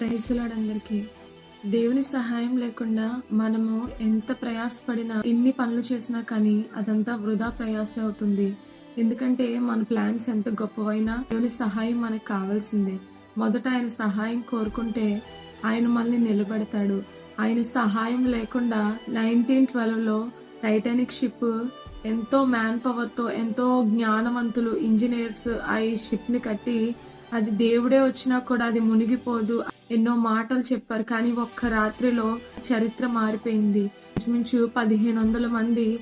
ప్రైసులాడందరికీ దేవుని సహాయం లేకుండా మనము ఎంత ప్రయాసపడినా ఎన్ని పనులు చేసినా కానీ అదంతా వృధా ప్రయాస అవుతుంది. ఎందుకంటే మన ప్లాన్స్ ఎంత గొప్పవైనా దేవుని సహాయం మనకు కావాల్సిందే. మొదట ఆయన సహాయం కోరుకుంటే ఆయన మనల్ని నిలబెడతాడు. ఆయన సహాయం లేకుండా నైన్టీన్ ట్వెల్వ్లో టైటానిక్ షిప్ ఎంతో మ్యాన్ పవర్తో ఎంతో జ్ఞానవంతులు ఇంజనీర్స్ ఆ ఈ షిప్ని కట్టి అది దేవుడే వచ్చినా కూడా అది మునిగిపోదు. ఎన్నో మాటలు చెప్పారు కానీ ఒక్క రాత్రిలో చరిత్ర మారిపోయింది. ఇంచుమించు పదిహేను వందల మంది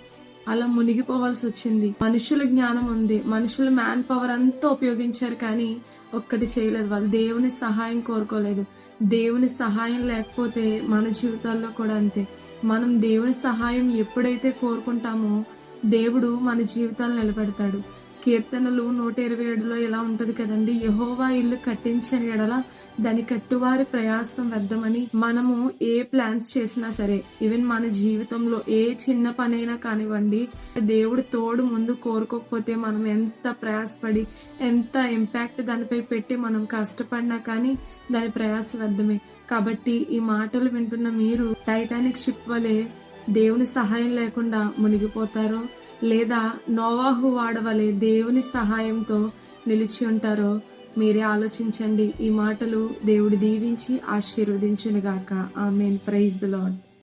అలా మునిగిపోవాల్సి వచ్చింది. మనుషుల జ్ఞానం ఉంది మనుషుల మ్యాన్ పవర్ అంతా ఉపయోగించారు కానీ ఒక్కటి చేయలేదు వాళ్ళు. దేవుని సహాయం కోరుకోలేదు. దేవుని సహాయం లేకపోతే మన జీవితాల్లో కూడా అంతే. మనం దేవుని సహాయం ఎప్పుడైతే కోరుకుంటామో దేవుడు మన జీవితాలు నిలబెడతాడు. కీర్తనలు నూట ఇరవై ఏడులో ఇలా ఉంటది కదండి యహోవా ఇల్లు కట్టించని ఎడల దాని కట్టువారి ప్రయాసం వ్యర్థమని మనము ఏ ప్లాన్స్ చేసినా సరే ఈవెన్ మన జీవితంలో ఏ చిన్న పనైనా కానివ్వండి దేవుడు తోడు ముందు కోరుకోకపోతే మనం ఎంత ప్రయాసపడి ఎంత ఇంపాక్ట్ దానిపై పెట్టి మనం కష్టపడినా కానీ దాని ప్రయాస వ్యర్థమే. కాబట్టి ఈ మాటలు వింటున్న మీరు టైటానిక్ షిప్ వలె దేవుని సహాయం లేకుండా మునిగిపోతారో లేదా నోవాహు వాడవలే దేవుని సహాయంతో నిలిచి ఉంటారో మీరే ఆలోచించండి. ఈ మాటలు దేవుడు దీవించి ఆశీర్వదించునుగాక. ఆమెన్. Praise the lord